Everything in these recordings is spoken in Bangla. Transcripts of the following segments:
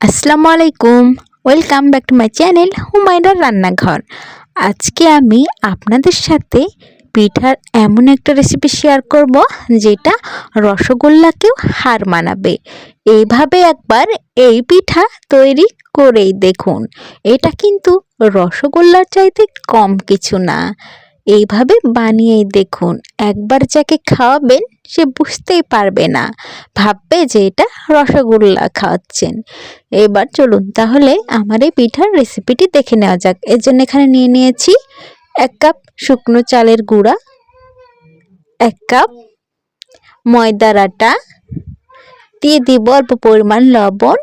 আসসালামু আলাইকুম। Welcome back to my channel হুমায়রার রান্নাঘর। আজকে আমি আপনাদের সাথে পিঠার এমন একটা রেসিপি শেয়ার করব, যেটা রসগোল্লাকেও হার মানাবে। এইভাবে একবার এই পিঠা তৈরি করেই দেখুন। এটা কিন্তু রসগোল্লার চাইতে কম কিছু না। এইভাবে বানিয়েই দেখুন। একবার যাকে খাওয়াবেন, সে বুঝতেই পারবে না। ভাববে যে এটা রসগোল্লা খাওয়াচ্ছেন। এবার চলুন তাহলে আমার এই পিঠার রেসিপিটি দেখে নেওয়া যাক। এর জন্য এখানে নিয়ে নিয়েছি এক কাপ শুকনো চালের গুঁড়া, এক কাপ ময়দার আটা দিয়ে দিব অল্প পরিমাণ লবণ,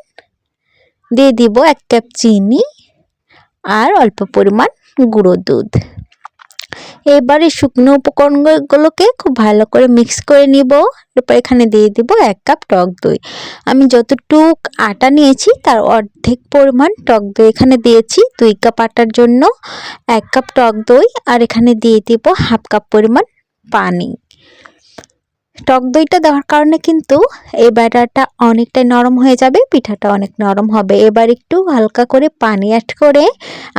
দিয়ে দিব এক কাপ চিনি আর অল্প পরিমাণ গুঁড়ো দুধ। এবারে শুকনো উপকরণগুলোকে খুব ভালো করে মিক্স করে নিব। এরপর এখানে দিয়ে দিব এক কাপ টক দই। আমি যতটুক আটা নিয়েছি তার অর্ধেক পরিমাণ টক দই এখানে দিয়েছি, দুই কাপ আটার জন্য এক কাপ টক দই আর এখানে দিয়ে দিব হাফ কাপ পরিমাণ পানি। টক দইটা দেওয়ার কারণে কিন্তু এই ব্যাটারটা অনেকটাই নরম হয়ে যাবে, পিঠাটা অনেক নরম হবে। এবার একটু হালকা করে পানি অ্যাড করে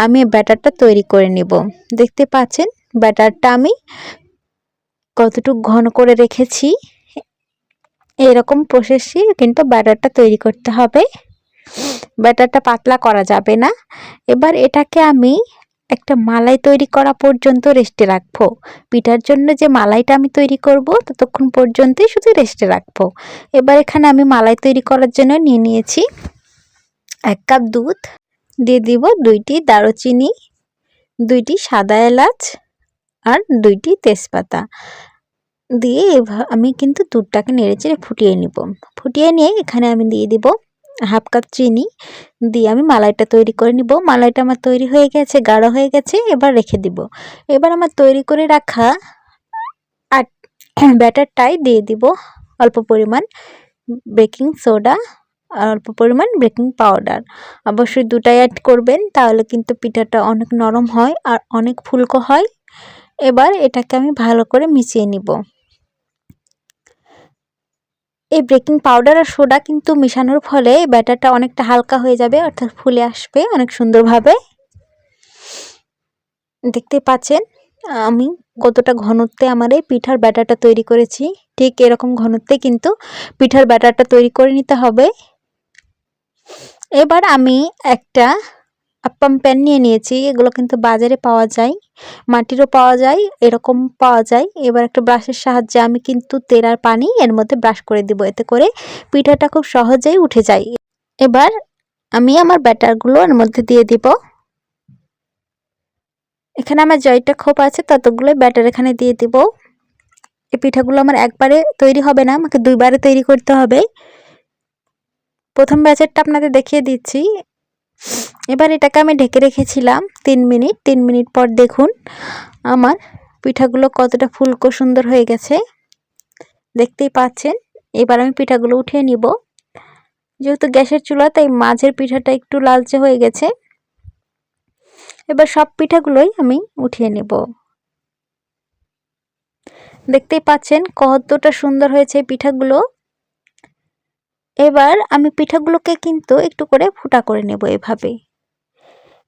আমি ব্যাটারটা তৈরি করে নিব। দেখতে পাচ্ছেন? ব্যাটারটা আমি কতটুকু ঘন করে রেখেছি, এরকম প্রসেসে কিন্তু ব্যাটারটা তৈরি করতে হবে। ব্যাটারটা পাতলা করা যাবে না। এবার এটাকে আমি একটা মালাই তৈরি করা পর্যন্ত রেস্টে রাখব। পিঠার জন্য যে মালাইটা আমি তৈরি করব, ততক্ষণ পর্যন্তই শুধু রেস্টে রাখব। এবার এখানে আমি মালাই তৈরি করার জন্য নিয়ে নিয়েছি এক কাপ দুধ, দিয়ে দিব দুইটি দারুচিনি, দুইটি সাদা এলাচ আর দুইটি তেজপাতা। দিয়ে আমি কিন্তু দুধটাকে নেড়ে চেড়ে ফুটিয়ে নিব। ফুটিয়ে নিয়ে এখানে আমি দিয়ে দিব হাফ কাপ চিনি। দিয়ে আমি মালাইটা তৈরি করে নিব। মালাইটা আমার তৈরি হয়ে গেছে, গাঢ় হয়ে গেছে, এবার রেখে দিব। এবার আমার তৈরি করে রাখা আর ব্যাটারটাই দিয়ে দিব অল্প পরিমাণ বেকিং সোডা, অল্প পরিমাণ বেকিং পাউডার। অবশ্যই দুটাই অ্যাড করবেন, তাহলে কিন্তু পিঠাটা অনেক নরম হয় আর অনেক ফুলকো হয়। এবার এটাকে আমি ভালো করে মিশিয়ে নিব। এই বেকিং পাউডার আর সোডা কিন্তু মেশানোর ফলে ব্যাটারটা অনেকটা হালকা হয়ে যাবে, অর্থাৎ ফুলে আসবে অনেক সুন্দরভাবে। দেখতে পাচ্ছেন, আমি কতটা ঘনত্বে আমার এই পিঠার ব্যাটারটা তৈরি করেছি। ঠিক এরকম ঘনত্বে কিন্তু পিঠার ব্যাটারটা তৈরি করে নিতে হবে। এবার আমি একটা আপ্পাম প্যান নিয়ে নিয়েছি, এগুলো কিন্তু বাজারে পাওয়া যায়, মাটিরও পাওয়া যায়, এরকম পাওয়া যায়। এবার একটা ব্রাশের সাহায্যে আমি কিন্তু তেল আর পানি এর মধ্যে ব্রাশ করে দিব, এতে করে পিঠাটা খুব সহজেই উঠে যায়। এবার আমি আমার ব্যাটারগুলো এর মধ্যে দিয়ে দিব। এখানে আমার জয়টা খোপ আছে ততগুলো ব্যাটার এখানে দিয়ে দিব। এই পিঠাগুলো আমার একবারে তৈরি হবে না, আমাকে দুইবারে তৈরি করতে হবে। প্রথম ব্যাচেরটা আপনাদের দেখিয়ে দিচ্ছি। এবার এটাকে আমি ঢেকে রেখেছিলাম তিন মিনিট। তিন মিনিট পর দেখুন আমার পিঠাগুলো কতটা ফুলকো সুন্দর হয়ে গেছে। দেখতেই পাচ্ছেন, এবার আমি পিঠাগুলো উঠিয়ে নিব। যেহেতু গ্যাসের চুলা, তাই মাঝের পিঠাটা একটু লালচে হয়ে গেছে। এবার সব পিঠাগুলোই আমি উঠিয়ে নেব। দেখতেই পাচ্ছেন কতটা সুন্দর হয়েছে পিঠাগুলো। এবার আমি পিঠাগুলোকে কিন্তু একটু করে ফুটা করে নেব এভাবে।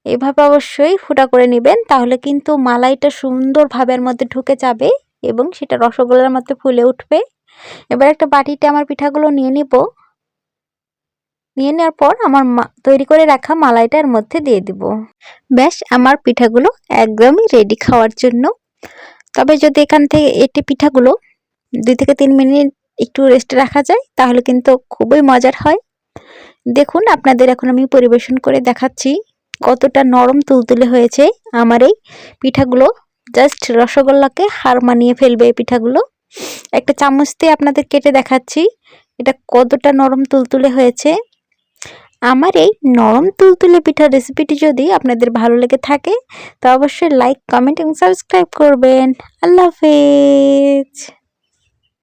এভাবে অবশ্যই ফুটা করে নেবেন, তাহলে কিন্তু মালাইটা সুন্দরভাবে এর মধ্যে ঢুকে যাবে এবং সেটা রসগোল্লার মধ্যে ফুলে উঠবে। এবার একটা বাটিতে আমার পিঠাগুলো নিয়ে নিব। নিয়ে নেওয়ার পর আমার তৈরি করে রাখা মালাইটার মধ্যে দিয়ে দিব। ব্যাস, আমার পিঠাগুলো একদমই রেডি খাওয়ার জন্য। তবে যদি এখান থেকে এটি পিঠাগুলো দুই থেকে তিন মিনিট একটু রেস্টে রাখা যায়, তাহলে কিন্তু খুবই মজার হয়। দেখুন, আপনাদের এখন আমি পরিবেশন করে দেখাচ্ছি কতটা নরম তুলতুলে হয়েছে আমার এই পিঠাগুলো। জাস্ট রসগোল্লাকে হার মানিয়ে ফেলবে এই পিঠাগুলো। একটা চামচ দিয়ে আপনাদের কেটে দেখাচ্ছি, এটা কতটা নরম তুলতুলে হয়েছে। আমার এই নরম তুলতুলে পিঠার রেসিপিটি যদি আপনাদের ভালো লেগে থাকে, তো অবশ্যই লাইক কমেন্ট এবং সাবস্ক্রাইব করবেন। আল্লাহ হাফেজ।